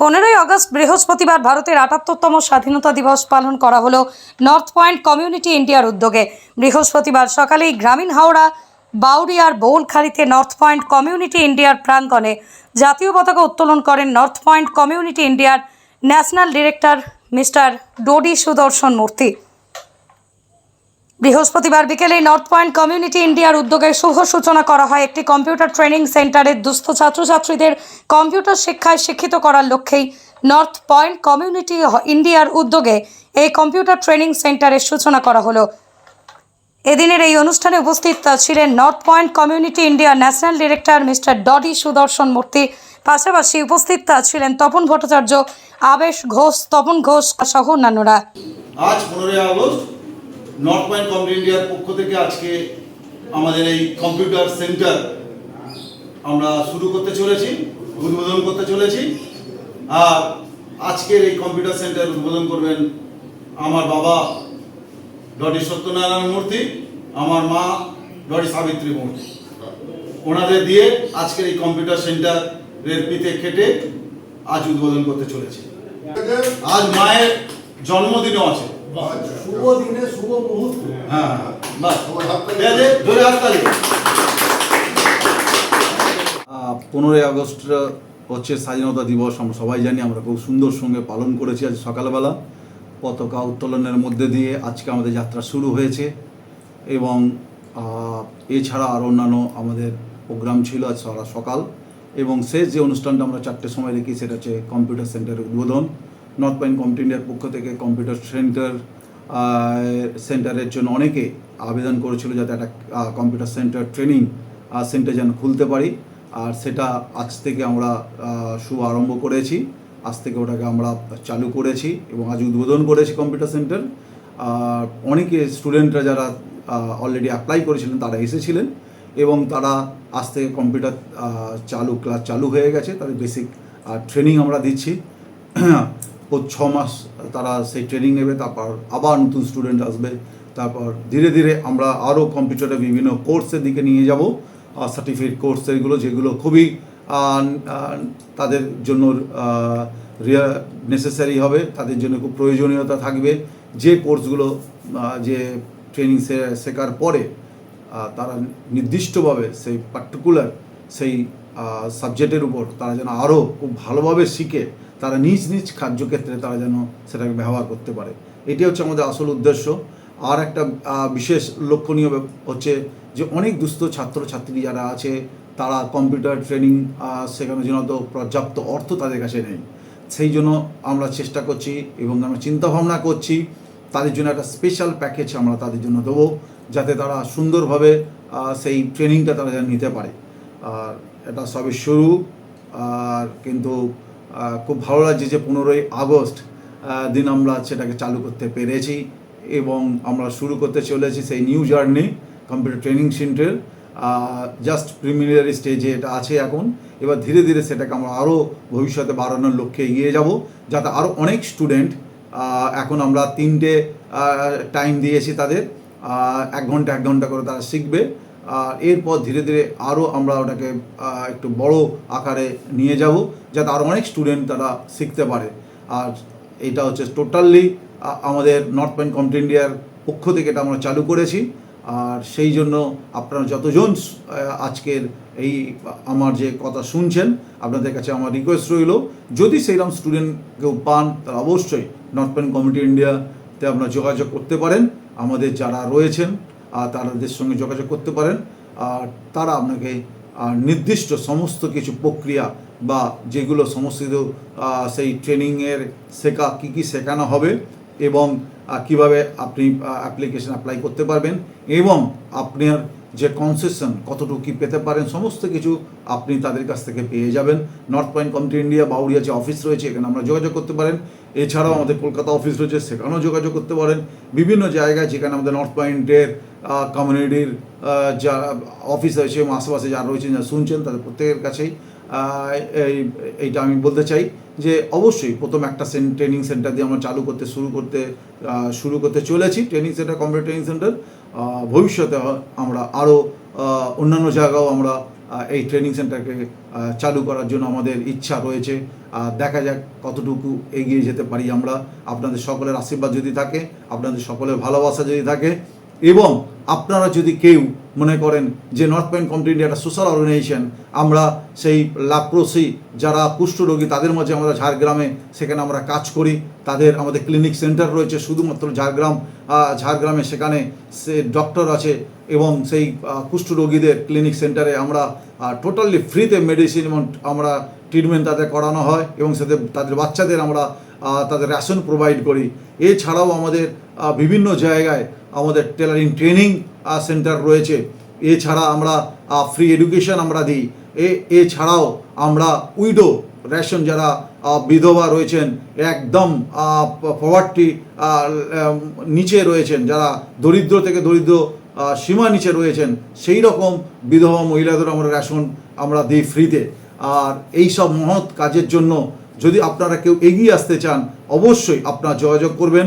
পনেরোই অগস্ট বৃহস্পতিবার ভারতের আটাত্তরতম স্বাধীনতা দিবস পালন করা হলো নর্থ পয়েন্ট কমিউনিটি ইন্ডিয়ার উদ্যোগে। বৃহস্পতিবার সকালেই গ্রামীণ হাওড়া বাউরিয়ার বৌলখালিতে নর্থ পয়েন্ট কমিউনিটি ইন্ডিয়ার প্রাঙ্গণে জাতীয় পতাকা উত্তোলন করেন নর্থ পয়েন্ট কমিউনিটি ইন্ডিয়ার national director mister Dodi Sudarshan Murthy. বৃহস্পতিবার বিকেলে নর্থ পয়েন্ট কমিউনিটি ইন্ডিয়ার উদ্যোগে শুভ সূচনা করা হয় একটি কম্পিউটার ট্রেনিং সেন্টারের দুস্থ ছাত্রছাত্রীদের কম্পিউটার শিক্ষায় শিক্ষিত করার লক্ষ্যেই নর্থ পয়েন্ট কমিউনিটি ইন্ডিয়ার উদ্যোগে এই কম্পিউটার ট্রেনিং সেন্টারের সূচনা করা হলো। এদিনের এই অনুষ্ঠানে উপস্থিত ছিলেন নর্থ পয়েন্ট কমিউনিটি ইন্ডিয়ার national director mister Dodi Sudarshan Murthy. পাশাপাশি উপস্থিত ছিলেন তপন ভট্টাচার্য, আবেশ ঘোষ, তপন ঘোষ সহ অন্যান্যরা। আজ পনেরোই আগস্ট নর্থ পয়েন্ট কমিউনিটি ইন্ডিয়ার পক্ষ থেকে আজকে আমাদের এই কম্পিউটার সেন্টার আমরা শুরু করতে চলেছি, উদ্বোধন করতে চলেছি। আর আজকের এই কম্পিউটার সেন্টার উদ্বোধন করবেন আমার বাবা ডটি সত্যনারায়ণ মূর্তি, আমার মা ডটি সাবিত্রী মূর্তি। ওনাদের দিয়ে আজকের এই কম্পিউটার সেন্টার সেন্টারের পিতে খেটে আজ উদ্বোধন করতে চলেছি। আজ মায়ের জন্মদিনও আছে। শুভ দিনে শুভ মুহূর্ত। হ্যাঁ বাস। হাততালি পনেরোই আগস্ট হচ্ছে স্বাধীনতা দিবস আমরা সবাই জানি আমরা খুব সুন্দর সঙ্গে পালন করেছি আজ সকালবেলা। পতাকা উত্তোলনের মধ্যে দিয়ে আজকে আমাদের যাত্রা শুরু হয়েছে। এবং এছাড়া আরও অন্যান্য আমাদের প্রোগ্রাম ছিল আজ সারা সকাল। এবং শেষ যে অনুষ্ঠানটা আমরা চারটের সময় রেখি সেটা হচ্ছে কম্পিউটার সেন্টারের উদ্বোধন। নর্থ পয়েন্ট কম্পিউটার পক্ষ থেকে কম্পিউটার সেন্টার সেন্টারের জন্য অনেকে আবেদন করেছিল যাতে একটা কম্পিউটার সেন্টার ট্রেনিং সেন্টার যেন খুলতে পারি। আর সেটা আজ থেকে আমরা শুভ আরম্ভ করেছি। আজ থেকে ওটাকে আমরা চালু করেছি এবং আজ উদ্বোধন করেছি কম্পিউটার সেন্টার আর অনেকে স্টুডেন্টরা যারা অলরেডি অ্যাপ্লাই করেছিলেন, তারা এসেছিলেন এবং তারা আজ থেকে কম্পিউটার চালু ক্লাস চালু হয়ে গেছে। তাদের বেসিক ট্রেনিং আমরা দিচ্ছি। ছ মাস তারা সেই ট্রেনিং নেবে, তারপর আবার নতুন স্টুডেন্ট আসবে, তারপর ধীরে ধীরে আমরা আরও কম্পিউটারে বিভিন্ন কোর্সের দিকে নিয়ে যাব সার্টিফিকেট কোর্স এগুলো যেগুলো খুবই তাদের জন্য নেসেসারি হবে, তাদের জন্য খুব প্রয়োজনীয়তা থাকবে। যে কোর্সগুলো যে ট্রেনিং শেখার পরে তারা নির্দিষ্টভাবে সেই পার্টিকুলার সেই সাবজেক্টের উপর তারা যেন আরও খুব ভালোভাবে শিখে তারা নিজ নিজ কার্যক্ষেত্রে তারা যেন সেটাকে ব্যবহার করতে পারে। এটি হচ্ছে আমাদের আসল উদ্দেশ্য। আর একটা বিশেষ লক্ষণীয় হচ্ছে যে অনেক দুস্থ ছাত্রছাত্রী যারা আছে, তারা কম্পিউটার ট্রেনিং শেখানোর জন্য তো পর্যাপ্ত অর্থ তাদের কাছে নেই। সেই জন্য আমরা চেষ্টা করছি এবং আমরা চিন্তা ভাবনা করছি, তাদের জন্য একটা স্পেশাল প্যাকেজ আমরা তাদের জন্য দেবো, যাতে তারা সুন্দরভাবে সেই ট্রেনিংটা তারা যেন নিতে পারে। আর এটা সবে শুরু, আর কিন্তু খুব ভালো লাগছে যে পনেরোই আগস্ট দিন আমরা সেটাকে চালু করতে পেরেছি এবং আমরা শুরু করতে চলেছি সেই new journey computer training centre just preliminary স্টেজে এটা আছে এখন। এবার ধীরে ধীরে সেটাকে আমরা আরও ভবিষ্যতে বাড়ানোর লক্ষ্যে এগিয়ে যাব, যাতে আরও অনেক স্টুডেন্ট এখন আমরা তিনটে টাইম দিয়েছি তাদের এক ঘণ্টা এক ঘণ্টা করে তারা শিখবে। এরপর ধীরে ধীরে আরও আমরা ওটাকে একটু বড় আকারে নিয়ে যাব, যাতে আরও অনেক স্টুডেন্ট তারা শিখতে পারে। আর এটা হচ্ছে টোটালি আমাদের নর্থ পয়েন্ট কমিটি ইন্ডিয়ার পক্ষ থেকে এটা আমরা চালু করেছি। আর সেই জন্য আপনারা যতজন আজকের এই, আমার যে কথা শুনছেন, আপনাদের কাছে আমার রিকোয়েস্ট রইল, যদি সেইরকম স্টুডেন্ট কেউ পান তারা অবশ্যই নর্থ পয়েন্ট কমিটি ইন্ডিয়াতে আপনারা যোগাযোগ করতে পারেন। আমাদের যারা রয়েছেন তাদের সঙ্গে যোগাযোগ করতে পারেন। আর তারা আপনাকে নির্দিষ্ট সমস্ত কিছু প্রক্রিয়া বা যেগুলো সমস্ত সেই ট্রেনিংয়ের শেখা কী কী শেখানো হবে এবং কীভাবে আপনি অ্যাপ্লিকেশন অ্যাপ্লাই করতে পারবেন এবং আপনার যে কনসেশন কতটুকু কী পেতে পারেন, সমস্ত কিছু আপনি তাদের কাছ থেকে পেয়ে যাবেন। North point committee India Bauria যে অফিস রয়েছে, এখানে আমরা যোগাযোগ করতে পারেন। এছাড়াও আমাদের কলকাতা অফিস রয়েছে, সেখানেও যোগাযোগ করতে পারেন। বিভিন্ন জায়গায় যেখানে আমাদের নর্থ পয়েন্টের কমিউনিটির যা অফিস রয়েছে আশেপাশে যারা রয়েছেন, যারা শুনছেন, তাদের প্রত্যেকের কাছেই এইটা আমি বলতে চাই। যে অবশ্যই প্রথম একটা ট্রেনিং সেন্টার দিয়ে আমরা চালু করতে শুরু করতে শুরু করতে চলেছি training centre computer training centre ভবিষ্যতে আমরা আরও অন্যান্য জায়গাও আমরা এই ট্রেনিং সেন্টারকে চালু করার জন্য আমাদের ইচ্ছা রয়েছে। দেখা যাক কতটুকু এগিয়ে যেতে পারি আমরা। আপনাদের সকলের আশীর্বাদ যদি থাকে, আপনাদের সকলের ভালোবাসা যদি থাকে এবং আপনারা যদি কেউ মনে করেন যে নর্থ পয়েন্ট কমিটি ইন্ডিয়া একটা সোশ্যাল অর্গানাইজেশন আমরা সেই লাপ্রোসি যারা কুষ্ঠরোগী তাদের মাঝে আমরা ঝাড়গ্রামে সেখানে আমরা কাজ করি। তাদের আমাদের ক্লিনিক সেন্টার রয়েছে, শুধুমাত্র ঝাড়গ্রাম ঝাড়গ্রামে সেখানে সে ডক্টর আছে এবং সেই কুষ্ঠরোগীদের ক্লিনিক সেন্টারে আমরা টোটালি ফ্রিতে মেডিসিন এবং আমরা ট্রিটমেন্ট তাদের করানো হয় এবং সাথে তাদের বাচ্চাদের আমরা তাদের রেশন প্রোভাইড করি। এছাড়াও আমাদের বিভিন্ন জায়গায় আমাদের টেলারিং ট্রেনিং সেন্টার রয়েছে। এছাড়া আমরা ফ্রি এডুকেশন আমরা দিই। এ, এছাড়াও আমরা উইডো, রেশন যারা বিধবা রয়েছেন, একদম পভার্টি নিচে রয়েছেন, যারা দরিদ্র থেকে দরিদ্র সীমা নিচে রয়েছেন, সেই রকম বিধবা মহিলাদের আমরা রেশন আমরা দিই ফ্রিতে আর এই সব মহৎ কাজের জন্য যদি আপনারা কেউ এগিয়ে আসতে চান, অবশ্যই আপনারা যোগাযোগ করবেন।